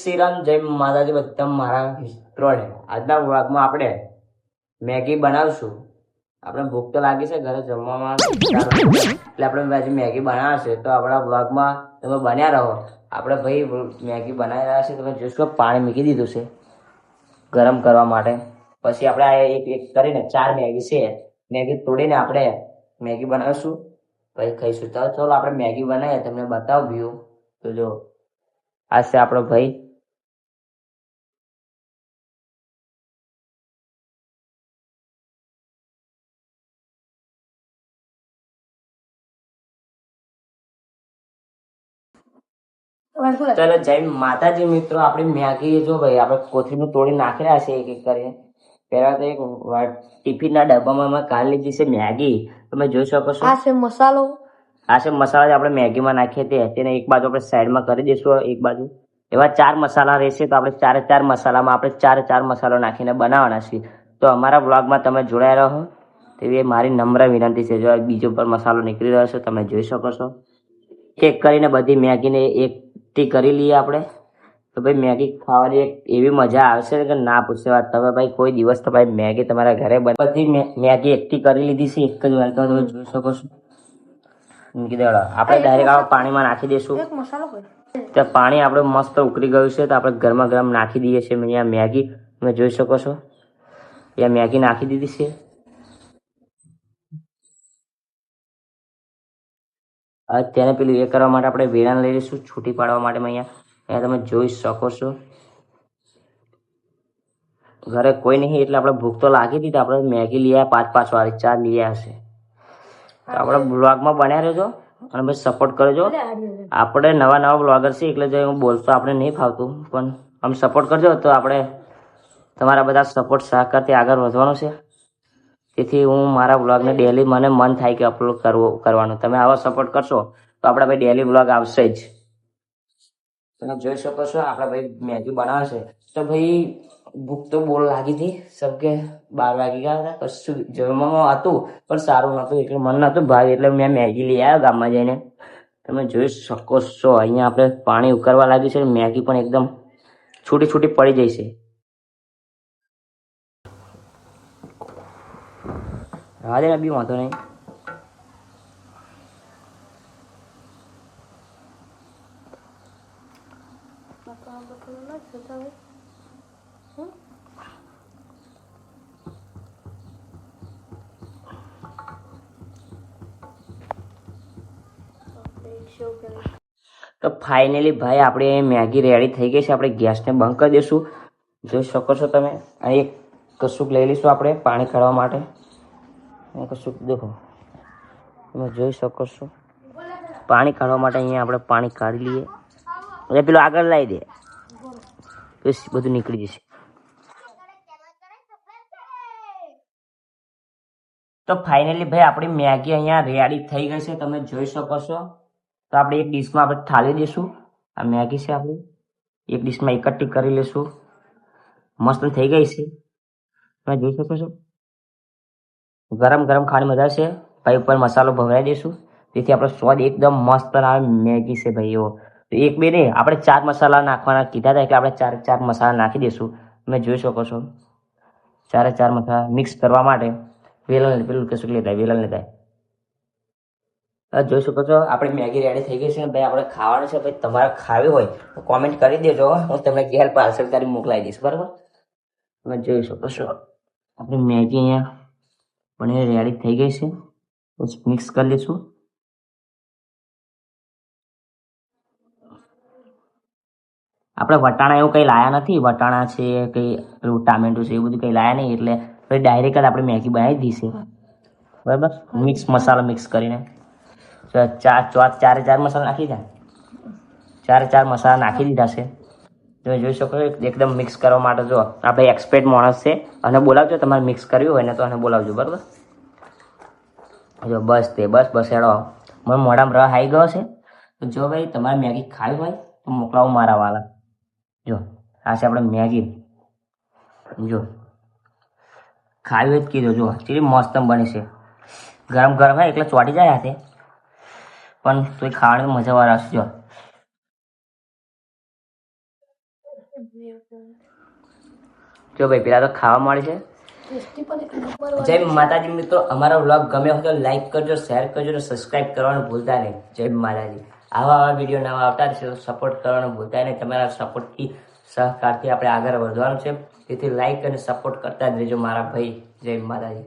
શ્રીરામ જય માતાજી બધા મારા મિત્રોને આજના વ્લોગમાં આપણે મેગી બનાવશું. આપણે ભૂખ તો લાગી છે, ઘરે જમવામાં એટલે આપણે આજે મેગી બનાવશે. તો આપણા વ્લોગમાં તમે બન્યા રહો. આપણે ભાઈ મેગી બનાવી રહ્યા છે, તમે જોશો, પાણી મૂકી દીધું છે, ગરમ કરવા માટે. પછી આપણે આ એક એક કરીને ચાર મેગી છે, મેગી તોડીને આપણે મેગી બનાવીશું. પછી ખાઈશું. તો ચાલો, આપણે મેગી બનાવીએ. તમને બતાવ્યું વ્યૂ તો જો, આ છે આપણો ભાઈ. ચલો જય માતાજી મિત્રો આપણે મેગી જો ભાઈ આપણે કોથળીનું તોડી નાખી રહ્યા છે એક એક કરીને. પહેલા તો એક ટિફિનના ડબ્બામાં મેં કાલ લીધી છે મેગી. તમે જોઈ શકો છો. આ છે મસાલો. આ છે મસાલા જે આપણે મેગીમાં નાખીએ તે. તેને એક બાજુ આપણે સાઈડમાં કરી દઈશું એક બાજુ. એવા ચાર મસાલા રહેશે તો આપણે ચારે ચાર મસાલામાં આપણે ચારે ચાર મસાલો નાખીને બનાવવાના છીએ. તો અમારા બ્લોગમાં તમે જોડાયા રહો. તેવી મારી નમ્ર વિનંતી છે. જો બીજો પર મસાલો નીકળી રહ્યો છે તમે જોઈ શકો છો. એક કરીને બધી મેગીને એકથી કરી લઈએ આપણે. તો ભાઈ મેગી ખાવાની એક એવી મજા આવશે કે ના પૂછે વાત. તમે ભાઈ કોઈ દિવસ તો ભાઈ મેગી તમારા ઘરે બને બધી મેગી એકઠી કરી લીધી છે. એક જ વાર તો તમે જોઈ શકો છો. દેડો આપણે ડાયરેક્ટ પાણીમાં નાખી દઈશું તો પાણી આપણે મસ્ત ઉકળી ગયું છે તો આપણે ગરમા ગરમ નાખી દઈએ છીએ. અહીંયા મેગી તમે જોઈ શકો છો. અહીંયા મેગી નાખી દીધી છે. તેને પેલું એ કરવા માટે આપણે વેરાણ લઈ લઈશું છૂટી પાડવા માટે અહીંયા અહીંયા તમે જોઈ શકો છો. ઘરે કોઈ નહીં એટલે આપણે ભૂખ તો લાગી હતી તો આપણે મેગી લઈ આવ્યા પાંચ પાંચ વાળી ચાર લઈ આવ્યા છે. તો આપણે બ્લોગમાં બન્યા રહેજો અને ભાઈ સપોર્ટ કરજો. આપણે નવા નવા બ્લોગર છે એટલે જો હું બોલતો આપણે નહીં ફાવતું પણ આમ સપોર્ટ કરજો તો આપણે તમારા બધા સપોર્ટ સહકારથી આગળ વધવાનું છે. તેથી હું મારા બ્લોગને ડેલી મને મન થાય કે અપલોડ કરવો, કરવાનું. તમે આવો સપોર્ટ કરશો, તો આપણા ભાઈ ડેલી બ્લોગ આવશે જ. તમે જોઈ શકો છો, આપણે ભાઈ મેગી બનાવશે તો ભાઈ, ભૂખ તો બોલ લાગી હતી સબકે બાર વાગી ગયા હતા, કશું જમવામાં હતું, પણ સારું નહોતું એટલે મન નહોતું ભાઈ એટલે મેં મેગી લઈ આવ્યો ગામમાં જઈને. તમે જોઈ શકો છો, અહીંયા આપણે પાણી ઉકળવા લાગ્યું છે મેગી પણ એકદમ છૂટી છૂટી પડી જાય છે. હા દે બી વાંધો નહીં તો ફાઇનલી ભાઈ, આપણે મેગી રેડી થઈ ગઈ છે. આપણે ગેસને બંધ કરી દઈશું. જોઈ શકો છો તમે. અહીં એક કશુંક લઈ લઈશું આપણે પાણી કાઢવા માટે. આ કશું દેખો, તમે જોઈ શકો છો. પાણી કાઢવા માટે અહીંયા આપણે પાણી કાઢી લઈએ. એટલે પેલું આગળ લાવી દે. બસ બધું નીકળી જશે. તો ફાઇનલી ભાઈ, આપણી મેગી અહીંયા રેડી થઈ ગઈ છે. તમે જોઈ શકો છો. તો આપણે એક ડીશમાં આપણે ઠાલી દઈશું. આ મેગી છે આપણી. એક ડીશમાં એકઠી કરી લઈશું. મસ્ત થઈ ગઈ છે. તમે જોઈ શકો છો. ગરમ ગરમ ખાવાની મજા છે ભાઈ, ઉપર મસાલો ભરાઈ દઈશું. તેથી આપણો સ્વાદ એકદમ મસ્ત આવે મેગી છે, ભાઈઓ. તો એક બે નહીં, આપણે ચાર મસાલા નાખવાના કીધા હતા, એટલે આપણે ચાર ચાર મસાલા નાખી દઈશું. તમે જોઈ શકો છો. ચારે ચાર મસાલા મિક્સ કરવા માટે વેલણ પેલું કશું લેતા, વેલણ લેતા. જોઈ શકો છો, આપણી મેગી રેડી થઈ ગઈ છે. ભાઈ, આપણે ખાવાનું છે, ભાઈ, તમારે ખાવી હોય તો કોમેન્ટ કરી દેજો. હું તમને ઘેર પાર્સલ કરી મોકલાવી દઈશ, બરાબર? તમે જોઈ શકો છો, આપણી મેગી અહીંયા પનીર રેડી થઈ ગઈ છે. પછી મિક્સ કરી લઈશું. આપણે વટાણા એવું કંઈ લાયા નથી? વટાણા છે, કંઈ પેલું ટામેટું છે, એવું બધું કંઈ લાયા નહીં? એટલે પછી ડાયરેક્ટ આપણે મેગી બનાવી દઈશું. બરાબર? મિક્સ મસાલા મિક્સ કરીને. ચાર ચાર, ચારે ચાર મસાલા નાખી દે ચારે ચાર મસાલા નાખી દીધા છે. તમે જોઈ શકો છો, એકદમ મિક્સ કરવા માટે જો આપણે એક્સપર્ટ માણસ છે, અને બોલાવજો, તમારે મિક્સ કર્યું હોય ને તો અને બોલાવજો, બરાબર? જો બસ તે, બસ બસ એડો મને મોઢામાં રહ આવી ગયો છે. તો જો ભાઈ, તમારે મેગી ખાવી હોય તો મોકલાવો મારા વાલા જો, આ છે આપણે મેગી. જો, ખાવી હોય જ કીધો, જો ચીલી મસ્ત બની છે. ગરમ ગરમ હોય એટલે ચોટી જાય હાથે. પણ તોય ખાવાની મજા વાર જો. જો ભાઈ પેલા તો ખાવા મળે છે. જય માતાજી મિત્રો અમારો વ્લોગ ગમ્યો હોય તો લાઈક કરજો શેર કરજો અને સબસ્ક્રાઈબ કરવાનું ભૂલતા નહીં. જય માતાજી. આવા આવા વીડિયો નવા આવતા છે તો સપોર્ટ કરવાનું ભૂલતા નહીં. તમારા સપોર્ટથી સહકારથી આપણે આગળ વધવાનું છે. તેથી લાઈક અને સપોર્ટ કરતા જ રહેજો મારા ભાઈ. જય માતાજી.